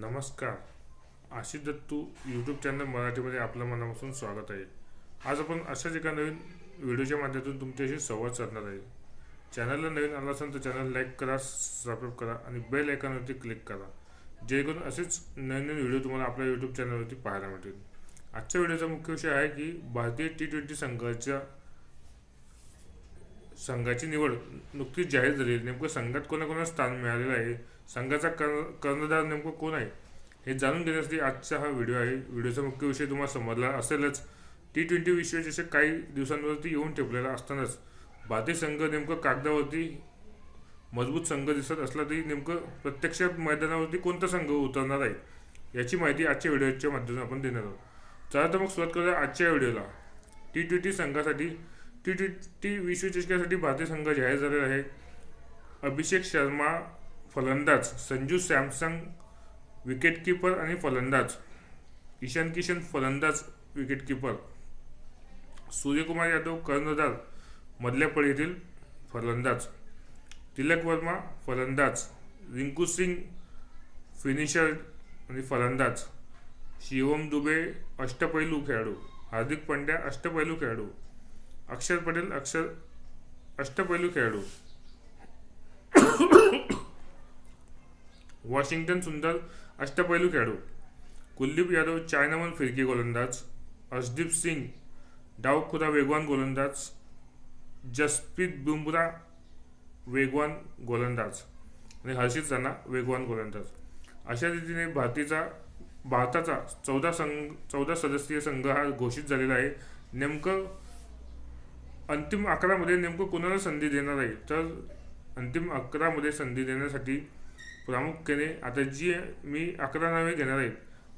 नमस्कार. Ashish Dattu YouTube channel मराठीमध्ये आपलं मनापासून स्वागत आहे. आज आपण अशाच एका नवीन व्हिडिओच्या माध्यमातून तुमच्याशी संवाद साधणार आहे. चॅनलला नवीन आला असेल तर चॅनल लाईक करा सबस्क्राईब करा आणि बेल आयकॉनवरती क्लिक करा. जेणेकरून असेच नवीन नवीन व्हिडिओ तुम्हाला आपल्या यूट्यूब चॅनलवरती पाहायला मिळतील. आजच्या व्हिडिओचा मुख्य विषय आहे की भारतीय टी ट्वेंटी संघाच्या संघाची निवड नुकतीच जाहीर झाली. आहे. नेमकं संघात कोणाकोणाला स्थान मिळालेलं आहे? संघाचा कर कर्णधार नेमकं कोण आहे? हे जाणून घेण्यासाठी आजचा हा व्हिडिओ आहे. व्हिडिओचा मुख्य विषय तुम्हाला समजला असेलच. टी ट्वेंटी विश्वचषक काही दिवसांवरती येऊन ठेपलेला असतानाच भारतीय संघ नेमकं कागदावरती मजबूत संघ दिसत असला तरी नेमकं प्रत्यक्ष मैदानावरती कोणता संघ उतरणार आहे? याची माहिती आजच्या व्हिडिओच्या माध्यमातून आपण देणार आहोत. चला तर मग सुरुवात करूया आजच्या व्हिडिओला. टी ट्वेंटी संघासाठी टी टी विश्वचषकासाठी भारतीय संघ जाहीर झालेला आहे. अभिषेक शर्मा फलंदाज संजू सॅमसंग विकेटकीपर आणि फलंदाज ईशान किशन फलंदाज विकेटकीपर सूर्यकुमार यादव कर्णधार मधल्या पळीतील फलंदाज. तिलक वर्मा फलंदाज रिंकू सिंग फिनिशर आणि फलंदाज. शिवम दुबे अष्टपैलू खेळाडू हार्दिक पांड्या अष्टपैलू खेळाडू. अक्षर पटेल अक्षर अष्टपैलू खेळाडू. वॉशिंग्टन सुंदर अष्टपैलू खेळाडू. कुलदीप यादव चायनामन फिरकी गोलंदाज. अर्शदीप सिंग डावखुरा वेगवान गोलंदाज. जसप्रीत बुमरा वेगवान गोलंदाज. आणि हर्षित राणा वेगवान गोलंदाज. अशा रीतीने भारतीचा भारताचा चौदा संघ चौदा सदस्यीय संघ हा घोषित झालेला आहे. नेमकं अंतिम अकरामध्ये नेमकं कोणाला संधी देणार आहे? तर अंतिम अकरामध्ये संधी देण्यासाठी प्रामुख्याने आता जी मी अकरा नावे घेणार आहे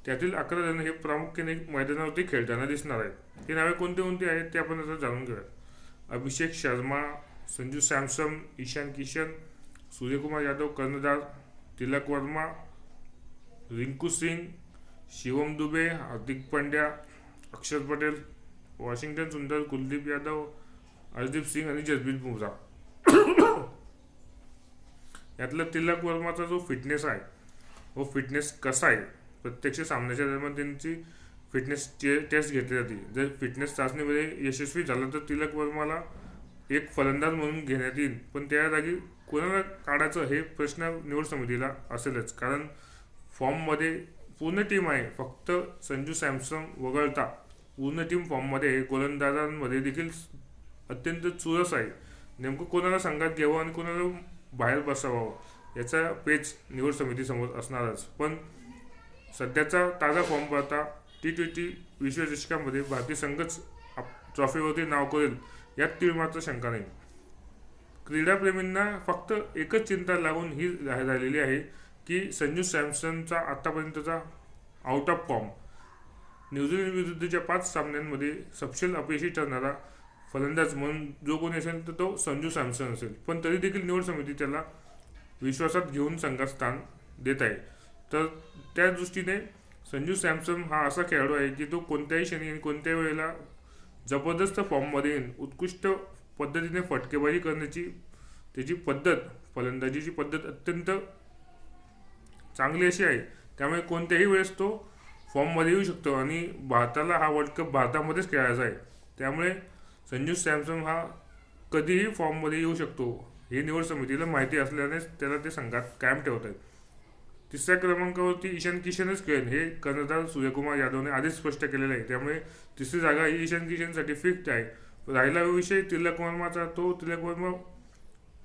त्यातील अकरा जण हे प्रामुख्याने मैदानावरती खेळताना दिसणार आहेत. ते नावे कोणते कोणती आहेत ते आपण आता जाणून घेऊया अभिषेक शर्मा संजू सॅमसन ईशान किशन सूर्यकुमार यादव कर्णधार तिलक वर्मा रिंकू सिंग शिवम दुबे हार्दिक पांड्या अक्षर पटेल वॉशिंग्टन सुंदर कुलदीप यादव हरदीप सिंग आणि जसप्रीत बुमरा यातला तिलक वर्माचा जो फिटनेस आहे व फिटनेस कसा आहे? प्रत्यक्ष सामन्याच्या दरम्यान त्यांची फिटनेस टेस्ट घेतली जाते. जर फिटनेस चाचणीमध्ये यशस्वी झालं तर तिलक वर्माला एक फलंदाज म्हणून घेण्यात येईल. पण त्या जागी कोणाला काढायचं हे प्रश्न निवड समितीला असेलच. कारण फॉर्ममध्ये पूर्ण टीम आहे. फक्त संजू सॅमसंग वगळता पूर्ण टीम फॉर्ममध्ये गोलंदाजांमध्ये देखील अत्यंत चुरस आहे. नेमकं कोणाला संघात घ्यावं आणि कोणाला बाहेर बसावं याचा पेच निवड समितीसमोर असणारच. पण सध्याचा ताजा फॉर्म पाहता टी ट्वेंटी विश्वचषकामध्ये भारतीय संघच आप- ट्रॉफीवरती नाव करेल यात तीळ मात्र शंका नाही. क्रीडाप्रेमींना फक्त एकच चिंता लागून ही राह- राहिलेली आहे की संजू सॅमसनचा आतापर्यंतचा आउट ऑफ फॉर्म न्यूझीलंड विरुद्धच्या पाच सामन्यांमध्ये सपशेल अपयशी ठरणारा फलंदाज म्हणून जो कोणी असेल तर तो संजू सॅमसन असेल. पण तरी देखील निवड समिती त्याला विश्वासात घेऊन संघात स्थान देत आहे. तर त्या दृष्टीने संजू सॅमसन हा असा खेळाडू आहे की तो कोणत्याही क्षणी आणि कोणत्याही वेळेला जबरदस्त फॉर्ममध्ये येऊन उत्कृष्ट पद्धतीने फटकेबाजी करण्याची त्याची पद्धत फलंदाजीची पद्धत अत्यंत चांगली अशी आहे. त्यामुळे कोणत्याही वेळेस तो फॉर्ममध्ये येऊ शकतो आणि भारताला हा वर्ल्ड कप भारतामध्येच खेळायचा आहे. त्यामुळे संजू सॅमसन हा कधीही फॉर्ममध्ये येऊ शकतो. हे निवड समितीला माहिती असल्यानेच त्याला ते संघात कायम ठेवत आहेत तिसऱ्या क्रमांकावरती ईशान किशनच खेळेल. हे कर्णधार सूर्यकुमार यादवने आधीच स्पष्ट केलेलं आहे. त्यामुळे तिसरी जागा ही ईशान किशनसाठी फिक्स आहे. राहिला विषय तिलक वर्माचा. तो तिलक वर्मा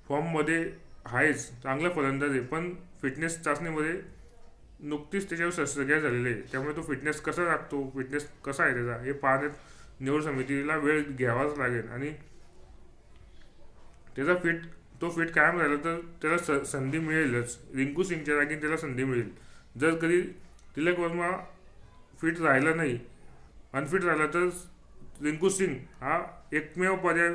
फॉर्ममध्ये आहेच. चांगला फलंदाज आहे. पण फिटनेस चाचणीमध्ये नुकतीच त्याच्यावर शस्त्रक्रिया झालेली आहे त्यामुळे तो फिटनेस कसा राखतो? फिटनेस कसा आहे त्याचा? हे पाहण्यात निवड समितीला वेळ घ्यावाच लागेल. आणि त्याचा फिट तो फिट कायम राहिला तर त्याला स संधी मिळेलच. रिंकू सिंगच्या जागी त्याला संधी मिळेल. जर कधी तिलक वर्मा फिट राहिला नाही अनफिट राहिला तर रिंकू सिंग हा एकमेव पर्याय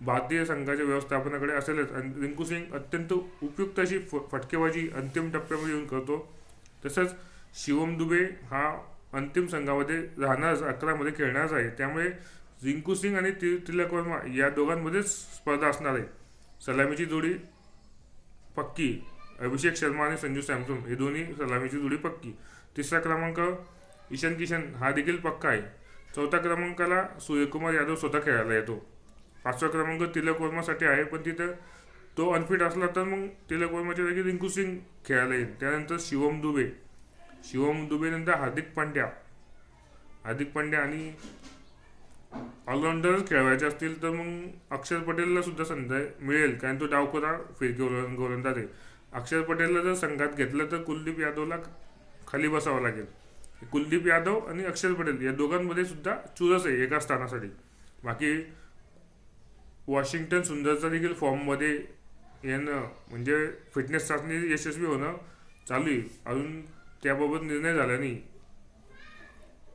भारतीय संघाच्या व्यवस्थापनाकडे असेलच. आणि रिंकू सिंग अत्यंत उपयुक्त अशी फ फटकेबाजी अंतिम टप्प्यामध्ये येऊन करतो. तसंच शिवम दुबे हा अंतिम संघामध्ये राहणारच अकरामध्ये खेळणारच आहे. त्यामुळे रिंकू सिंग आणि ति तिलक वर्मा या दोघांमध्येच स्पर्धा असणार आहे. सलामीची जोडी पक्की. अभिषेक शर्मा आणि संजू सॅमसंग हे दोन्ही सलामीची जोडी पक्की. तिसरा क्रमांक ईशान किशन हा देखील पक्का आहे. चौथ्या क्रमांकाला सूर्यकुमार यादव स्वतः खेळायला येतो. पाचवा क्रमांक तिलक वर्मासाठी आहे पण तिथं तो अनफिट असला तर मग तिलक वर्माच्या जागी रिंकू सिंग खेळायला येईल. त्यानंतर शिवम दुबे शिवम दुबेनंतर हार्दिक पांड्या. हार्दिक पांड्या आणि ऑलराऊंडरच खेळवायचे असतील तर मग अक्षर पटेलला सुद्धा संधी मिळेल कारण तो डावखोरा फिरकी गोलंदाज आहे. अक्षर पटेलला जर संघात घेतलं तर कुलदीप यादवला खाली बसावं लागेल. कुलदीप यादव आणि अक्षर पटेल या दोघांमध्ये सुद्धा चुरस आहे एका स्थानासाठी. बाकी वॉशिंग्टन सुंदरचा देखील फॉर्ममध्ये येणं म्हणजे फिटनेस चाचणी यशस्वी होणं चालू आहे. अजून त्याबाबत निर्णय झाला नाही.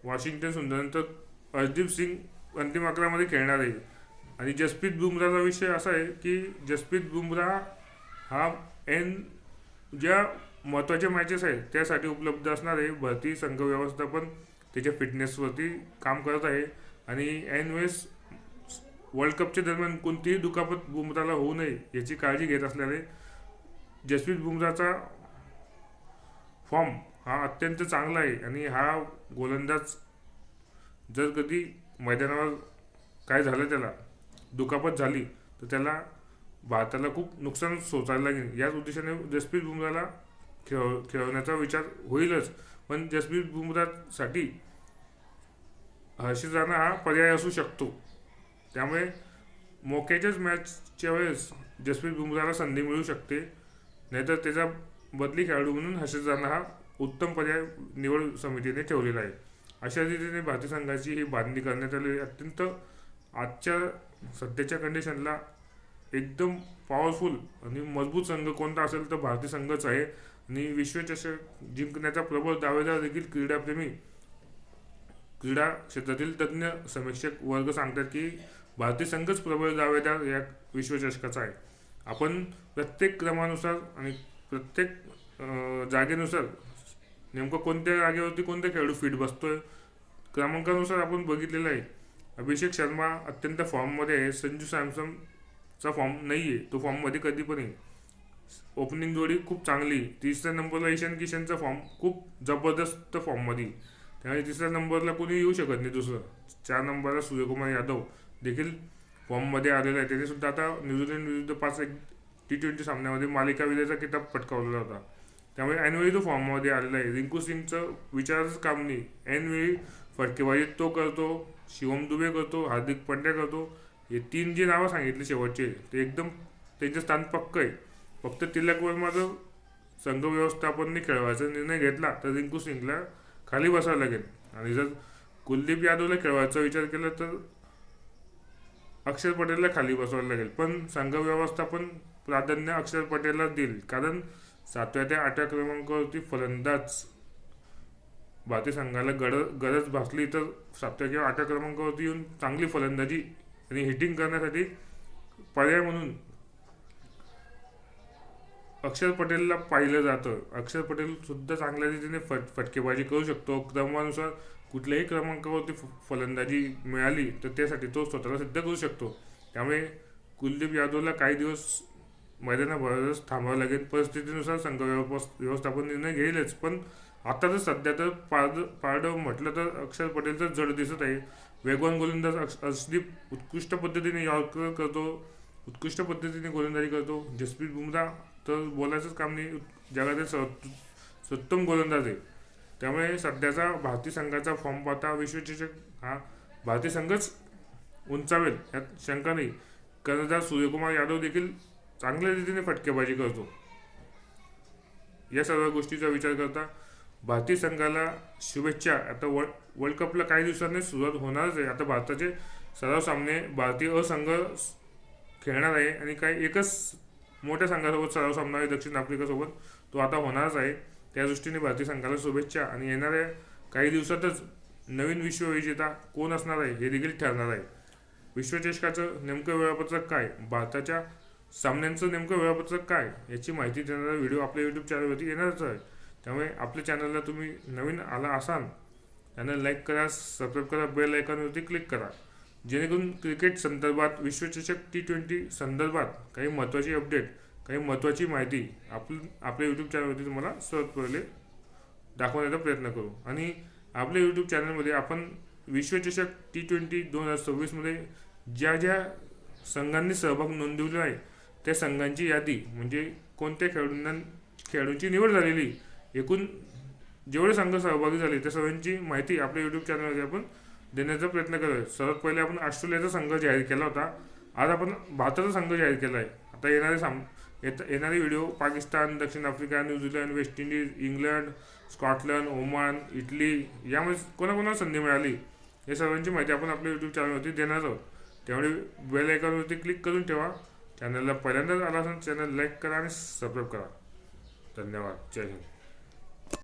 वॉशिंग्टन सुंदरनंतर अर्शदीप सिंग अंतिम अकरामध्ये खेळणार आहे. आणि जसप्रीत बुमराचा विषय असा आहे की जसप्रीत बुमरा हा एन ज्या महत्त्वाच्या मॅचेस आहेत त्यासाठी उपलब्ध असणार आहे. भरती संघ व्यवस्थापन त्याच्या फिटनेसवरती काम करत आहे. आणि एन वेळेस वर्ल्ड कपच्या दरम्यान कोणतीही दुखापत बुमराला होऊ नये याची काळजी घेत असल्याने जसप्रीत बुमराचा फॉर्म हा अत्यंत चांगला आहे. आणि हा गोलंदाज जर कधी मैदानावर काय झालं त्याला दुखापत झाली तर त्याला भारताला खूप नुकसान सोचायला लागेल. याच उद्देशाने जसप्रीत बुमराला खेळ खेळवण्याचा विचार होईलच. पण जसप्रीत बुमरासाठी हर्षित राणा हा पर्याय असू शकतो. त्यामुळे मोक्याच्याच मॅचच्या वेळेस जसप्रीत बुमराला संधी मिळू शकते. नाहीतर त्याचा बदली खेळाडू म्हणून हर्षित राणा हा उत्तम पर्याय निवड समितीने ठेवलेला आहे. अशा रीतीने भारतीय संघाची ही बांधणी करण्यात आली अत्यंत आजच्या सध्याच्या कंडिशनला एकदम पॉवरफुल आणि मजबूत संघ कोणता असेल तर भारतीय संघच आहे. आणि विश्वचषक जिंकण्याचा प्रबळ दावेदार देखील क्रीडाप्रेमी क्रीडा क्षेत्रातील तज्ज्ञ समीक्षक वर्ग सांगतात की भारतीय संघच प्रबळ दावेदार या विश्वचषकाचा आहे. आपण प्रत्येक क्रमानुसार आणि प्रत्येक जागेनुसार नेमकं कोणत्या जागेवरती कोणता खेळाडू फिट बसतोय? क्रमांकानुसार आपण बघितलेलं आहे. अभिषेक शर्मा अत्यंत फॉर्ममध्ये आहे. संजू सॅमसनचा फॉर्म नाही आहे तो फॉर्ममध्ये कधी पण आहे ओपनिंग जोडी खूप चांगली. तिसऱ्या नंबरला ईशान किशनचा फॉर्म खूप जबरदस्त फॉर्ममध्ये त्यामुळे तिसऱ्या नंबरला कोणी येऊ शकत नाही दुसरं. चार नंबरला सूर्यकुमार यादव देखील फॉर्ममध्ये आलेला आहे. त्याने सुद्धा आता न्यूझीलंड विरुद्ध पाच एक टी ट्वेंटी सामन्यामध्ये मालिका विजयाचा किताब पटकावलेला होता. त्यामुळे ऐनवेळी तो फॉर्ममध्ये आलेला आहे. रिंकू सिंगचं विचारच काम नाही. ऐनवेळी फटकेबाजी तो करतो शिवम दुबे करतो हार्दिक पांड्या करतो. हे तीन जी नावं सांगितली शेवटचे. ते एकदम त्यांचं स्थान पक्क आहे. फक्त तिलक वर्माचं संघ व्यवस्थापनने खेळवायचा निर्णय घेतला तर रिंकू सिंगला खाली बसावं लागेल. आणि जर कुलदीप यादवला खेळवायचा विचार केला तर अक्षर पटेलला खाली बसवायला लागेल. पण संघ व्यवस्थापन प्राधान्य अक्षर पटेलला देईल. कारण सातव्या ते आठव्या क्रमांकावरती फलंदाज भारतीय संघाला गरज गरज भासली तर सातव्या किंवा आठव्या क्रमांकावरती येऊन चांगली फलंदाजी आणि हिटिंग करण्यासाठी पर्याय म्हणून अक्षर पटेलला पाहिलं जातं. अक्षर पटेल सुद्धा चांगल्या रीतीने फट फटकेबाजी करू शकतो. क्रमानुसार कुठल्याही क्रमांकावरती फ- फलंदाजी मिळाली तर त्यासाठी तो स्वतःला सिद्ध करू शकतो. त्यामुळे कुलदीप यादवला काही दिवस मैदानाबाहेरच थांबावं लागेल. परिस्थितीनुसार संघ व्यवस्थापन निर्णय घेईलच. पण आता तर सध्या तर पारद पारडं म्हटलं तर अक्षर पटेलचं जड दिसत आहे. वेगवान गोलंदाज अक्ष अर्शदीप उत्कृष्ट पद्धतीने यॉर्कर करतो. उत्कृष्ट पद्धतीने गोलंदाजी करतो. जसप्रीत बुमराह तर बोलायचंच काम नाही. जगातील सर्वोत्त सर्वोत्तम गोलंदाज आहे. त्यामुळे सध्याचा भारतीय संघाचा फॉर्म पाहता विश्वचषक हा भारतीय संघच उंचावेल यात शंका नाही. कर्णधार सूर्यकुमार यादव देखील चांगल्या रीतीने फटकेबाजी करतो. या सर्व गोष्टीचा विचार करता भारतीय संघाला शुभेच्छा. आता वर्ल्ड वर्ल्ड कपला काही दिवसांनी सुरुवात होणारच आहे. आता भारताचे सराव सामने भारतीय असंघ खेळणार आहे आणि काही एकच मोठ्या संघासोबत सराव सामना आहे दक्षिण आफ्रिकेसोबत. तो आता होणारच आहे. त्या दृष्टीने भारतीय संघाला शुभेच्छा आणि येणाऱ्या काही दिवसातच नवीन विश्वविजेता कोण असणार आहे हे देखील ठरणार आहे. विश्वचषकाचं नेमकं वेळापत्रक काय? भारताच्या सामन्यांचं नेमकं वेळापत्रक काय? याची माहिती देणारा व्हिडिओ आपल्या यूट्यूब चॅनलवरती येणारच आहे. त्यामुळे आपल्या चॅनलला तुम्ही नवीन आला असाल त्यांना लाईक करा सबस्क्राईब करा बेल आयकॉनवरती क्लिक करा. जेणेकरून क्रिकेट संदर्भात विश्वचषक टी ट्वेंटी संदर्भात काही महत्त्वाची अपडेट काही महत्त्वाची माहिती आपण आपल्या यूट्यूब चॅनलवरती तुम्हाला सर्वात पहिले दाखवण्याचा प्रयत्न करू. आणि आपल्या यूट्यूब चॅनलमध्ये आपण विश्वचषक टी ट्वेंटी दोन हजार सव्वीसमध्ये ज्या ज्या संघांनी सहभाग नोंदवला आहे त्या संघांची यादी म्हणजे कोणत्या खेळाडूंना खेळाडूंची निवड झालेली एकूण जेवढे संघ सहभागी झाले त्या सर्वांची माहिती आपल्या यूट्यूब चॅनलमध्ये आपण देण्याचा प्रयत्न करतोय सर्वात पहिले आपण ऑस्ट्रेलियाचा संघ जाहीर केला होता. आज आपण भारताचा संघ जाहीर केला आहे आता येणारे साम येत येणारे व्हिडिओ पाकिस्तान दक्षिण Africa New Zealand West Indies England Scotland Oman Italy यामध्ये कोणाकोणाला संधी मिळाली या सर्वांची माहिती आपण आपल्या यूट्यूब चॅनलवरती देणार आहोत. त्यामुळे बेल आयकॉनवरती क्लिक करून ठेवा. चॅनलला पहिल्यांदाच आला असून चॅनल लाईक करा आणि सबस्क्राईब करा. धन्यवाद. जय हिंद.